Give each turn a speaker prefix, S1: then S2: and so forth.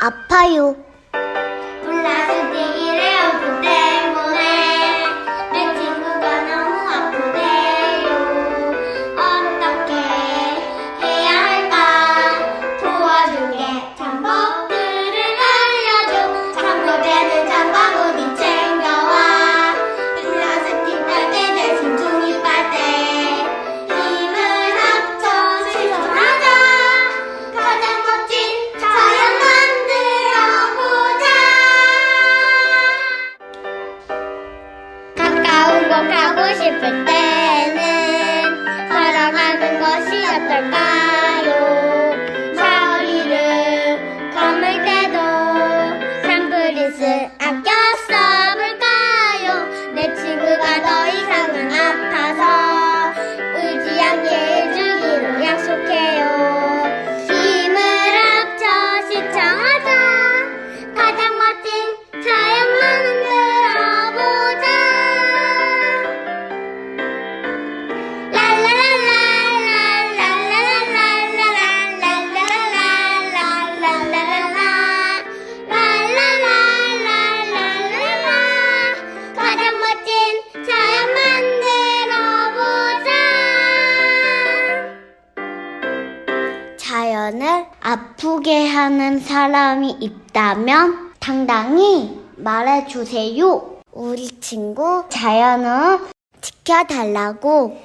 S1: 아파요. 가고 싶을 때는 사랑하는 것이 어떨까? 주변을 아프게 하는 사람이 있다면 당당히 말해주세요. 우리 친구 자연을 지켜달라고.